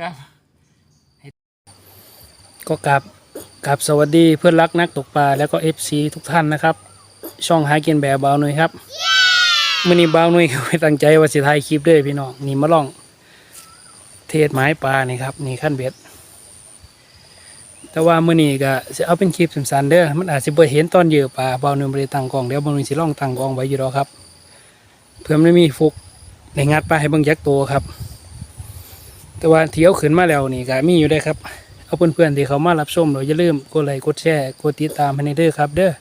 ครับก็กราบกราบสวัสดีเพื่อนรักนักตกปลาแล้วก็เอฟซีทุกท่านนะครับ ช่องหากินแบบเบาหน่อยครับมื่อนี้เบาหน่อยก็ไม่ตั้งใจว่าสิถ่ายคลิปเด้วยพี่น้องนี่มาลอง เทศไม้ปลานี่ครับนี่ขั้นเบ็ด แต่ว่ามื่อนี้ก็จะเอาเป็นคลิปสั้นๆเด้อมันอาจจะบ่เห็นตอนเหยื่อปลาเบาหน่อยบ่ได้ตั้งกล้องเดี๋ยวเบาหน่อยสิลองตั้งกล้องไว้อยู่แล้วครับ เพื่อไม่มีฟุกในงัดปลาให้เบิ่งยักตัวครับ แต่ว่าเที่ยวขึ้นมาแล้วนี่ก็มีอยู่ได้ครับ เอาเพื่อนๆที่เขามารับชมเราอย่าลืมกดไลค์กดแชร์กดติดตามให้ในเด้อครับ เด้อ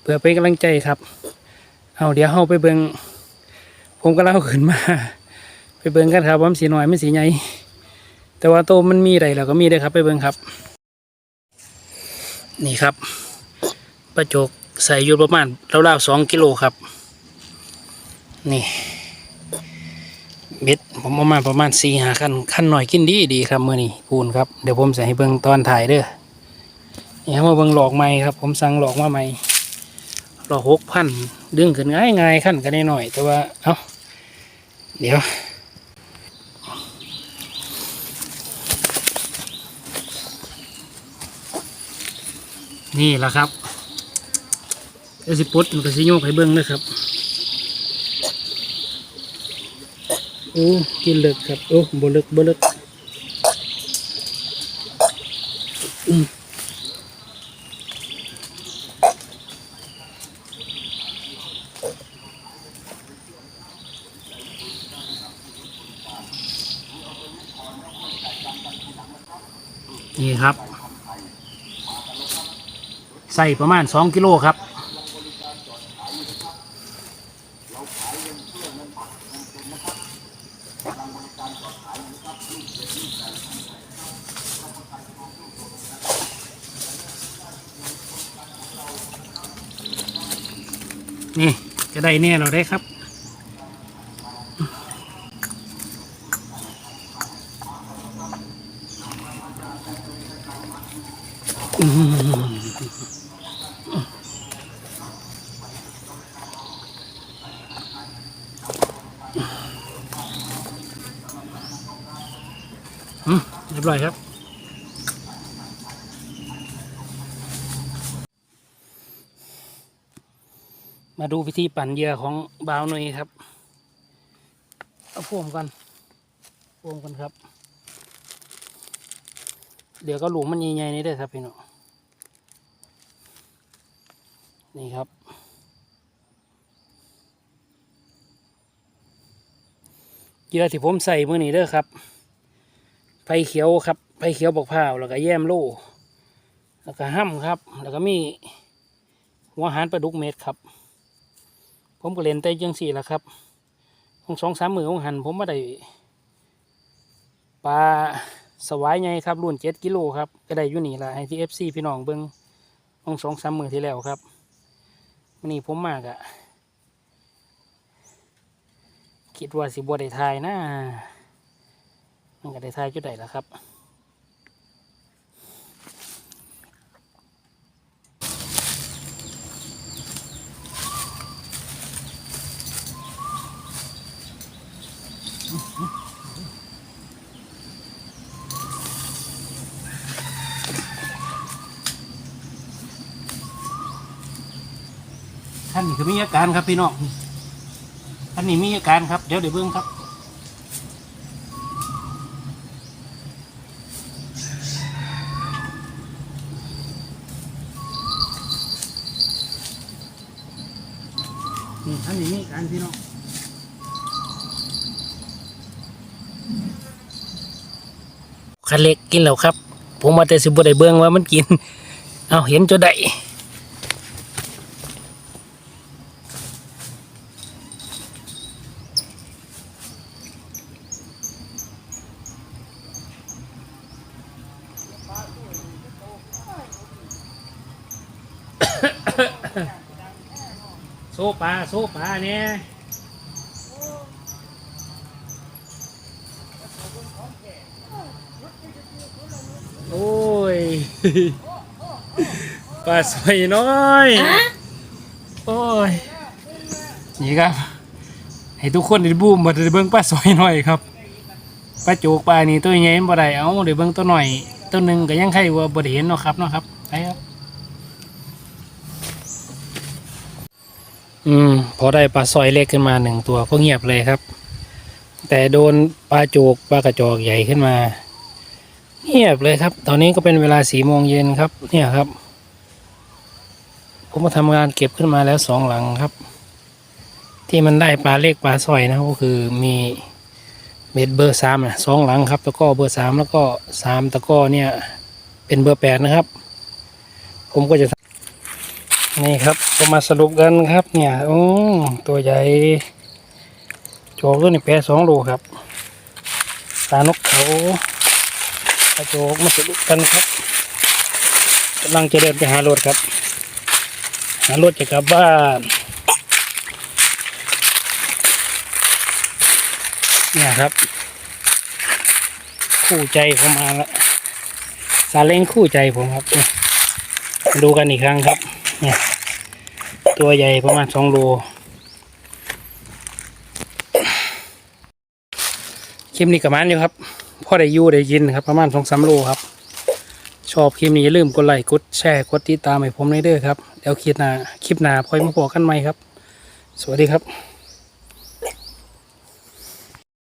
เพื่อเป็นกำลังใจครับ เอาเดี๋ยวเฮาไปเบิงผมก็เล่าขึ้นมา ไปเบิงกันครับว่ามันสีน้อยมันสีใหญ่แต่ว่าโตมันมีอะไรเราก็มีได้ครับ ไปเบิงครับ นี่ครับประจกใส่อยู่ประมาณราวๆสองกิโลครับ นี่เบ็ด ผมประมาณประมาณสี่หาขั้นขั้นหน่อยกินดีดีครับมือนี้ปูนครับเดี๋ยวผมจะให้เบิ่งตอนถ่ายเด้อนี่ครับมาเบิ่งหลอกไม้ครับ ผมสั่งหลอกมาใหม่หลอกหกพันดึงขึ้นง่ายง่ายขั้นกันได้หน่อย แต่ว่าเอ้าเดี๋ยวนี่แหละครับเดี๋ยวสิปลดมันก็สิโยกให้เบิ่งเลยครับ โอ้กินเลิกครับโอ้บเลิกบเลิกอืมนี่ครับ ใส่ประมาณ 2 กิโลครับ นี่จะได้แน่เราได้ครับอืมเรียบร้อยครับ มาดูวิธีปั่นเหยื่อของบาวหน่อยครับ เอาพ่วงกันพ่วงกันครับ เดี๋ยวก็หลุมมันใหญ่ๆนี่ได้ครับพี่น้องนี่ครับ เหยื่อที่ผมใส่มือนี้เด้อครับ ไผ่เขียวครับ ไผ่เขียวบอกพร้าวแล้วก็แย้มโล่แล้วก็ห้ำครับ แล้วก็มีหัวหารปลาดุกเม็ดครับ ผมก็เล่นแต่ยังสี่ละครับของสองสามมือของหันผมมาได้ปลาสวายไงครับรุ่นเจ็ดกิโลครับก็ได้อยู่นี่ละไอทีเอฟซีพี่น้องเบิ้งของสองสามมือที่แล้วครับวันนี้ผมมากอะคิดว่าสิบัวได้ทายนะมันก็ได้ทายจุดใดละครับ ท่านนี่คือมีอาการครับพี่น้องท่านนี่มีอาการครับ เดี๋ยวเดี๋ยวเบิ้งครับนี่ท่านนี่มีอาการพี่น้องคันเล็กกินแล้วครับ ผมมาแต่สิบได้เบิ้งว่ามันกิน เอาเห็นจะได้ โซปลาโซปลาเนี่ยโอ้ยปลาสวยน้อย โอ้ย นี่ครับ ให้ทุกคนได้บูมมาได้เบิ่งปลาสวยหน่อยครับปลาจูกปลานี่ตัวใหญ่บ่ได้เอาเดี๋ยวเบิ่งตัวหน่อย ตัวหนึงก็ยังใครว่าบ่ได้เห็นเนาะครับเนาะครับไปครับ อืม พอได้ปลาสร้อยเล็กขึ้นมาหนึ่งตัวก็เงียบเลยครับ แต่โดนปลาจูกปลากระจอกใหญ่ขึ้นมา เงียบเลยครับ ตอนนี้ก็เป็นเวลาสี่โมงเย็นครับ เนี่ยครับ ผมมาทำงานเก็บขึ้นมาแล้วสองหลังครับ ที่มันได้ปลาเล็กปลาสร้อยนะก็คือมีเม็ดเบอร์สามนะสองหลังครับตะก้อเบอร์สามแล้วก็สามตะก้อเนี่ย เป็นเบอร์แปดนะครับ ผมก็จะ นี่ครับก็มาสรุปกันครับ เนี่ยโอ้ตัวใหญ่โจกตัวนี้แปดสองโลครับตานกเขาปลาโจกมาสรุปกันครับกำลังจะเดินไปหารถครับ หารถจะกลับบ้านเนี่ยครับ คู่ใจผมมาแล้วซาเล้งคู่ใจผมครับ ดูกันอีกครั้งครับ เนี่ยตัวใหญ่ประมาณสองโลคลิปนี้กับมันอยู่ครับพ่อได้ยู่ได้ยินครับประมาณสองสามโลครับ ชอบคลิปนี้อย่าลืมกดไลค์กดแชร์กดติดตามให้ผมในเด้อครับเดี๋ยวคลิปหน้าคลิปหน้าพอยมาบอกันใหม่ครับ สวัสดีครับ